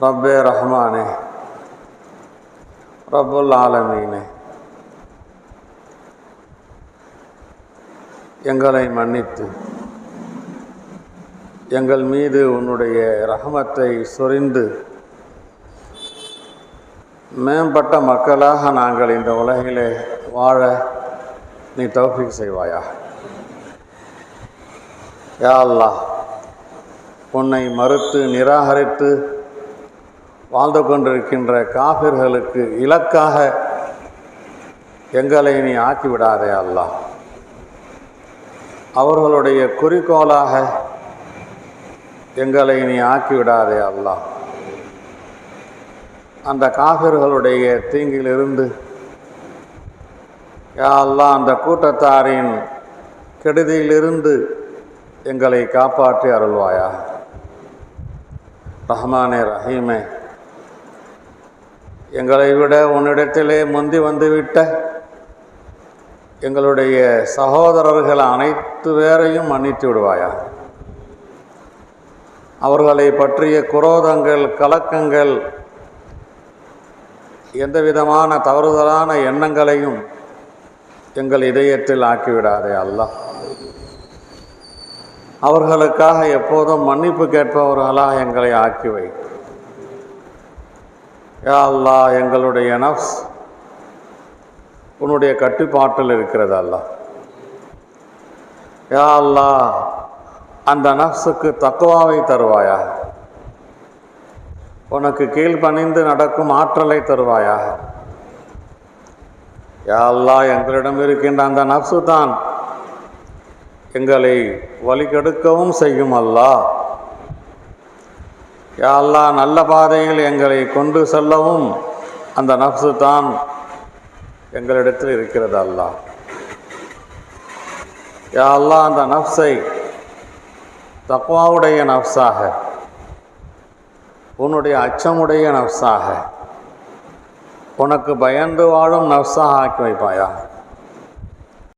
ரப்பே ரஹ்மானே ரப்புல் ஆலமீனே எங்களை மன்னித்து எங்கள் மீது உன்னுடைய ரஹமத்தை சொரிந்து மேம்பட்ட மக்களாக நாங்கள் இந்த உலகிலே வாழ நீ தௌஃபிக் செய்வாயா யா அல்லாஹ் உன்னை மறுத்து நிராகரித்து வாழ்ந்து கொண்டிருக்கின்ற காபிர்களுக்கு இலக்காக எங்களை நீ ஆக்கிவிடாதே அல்லாஹ். அவர்களுடைய குறிக்கோளாக எங்களை நீ ஆக்கிவிடாதே அல்லாஹ். அந்த காபிர்களுடைய தீங்கிலிருந்து யாரெல்லாம் அல்லாஹ் அந்த கூட்டத்தாரின் கெடுதியிலிருந்து எங்களை காப்பாற்றி அருள்வாயா ரஹ்மானே ரஹீமே. எங்களை விட உன்னிடத்திலே முந்தி வந்துவிட்ட எங்களுடைய சகோதரர்கள் அனைத்து பேரையும் மன்னித்து விடுவாயா? அவர்களை பற்றிய குரோதங்கள் கலக்கங்கள் எந்த விதமான தவறுதலான எண்ணங்களையும் எங்கள் இதயத்தில் ஆக்கிவிடாதே அல்லாஹ். அவர்களுக்காக எப்போதும் மன்னிப்பு கேட்பவர்களாக எங்களை ஆக்கி வை. யா அல்லா எங்களுடைய நஃப்ஸ் உன்னுடைய கட்டுப்பாட்டில் இருக்கிறது அல்லா. யா அல்லா அந்த நஃப்ஸுக்கு தக்குவாவை தருவாயா? உனக்கு கீழ்ப்பணிந்து நடக்கும் ஆற்றலை தருவாயா? யா அல்லா எங்களிடம் இருக்கின்ற அந்த நஃப்ஸு தான் எங்களை வழிகெடுக்கவும் செய்யும் அல்லா. யா நல்ல பாதையில் எங்களை கொண்டு செல்லவும் அந்த நஃப்ஸு தான் எங்களிடத்தில் இருக்கிறது அல்லாஹ். யா அந்த நஃப்ஸை தக்வாவுடைய நஃப்ஸாக உன்னுடைய அச்சமுடைய நஃப்ஸாக உனக்கு பயந்து வாழும் நஃப்ஸாக ஆக்கி வைப்பாயா?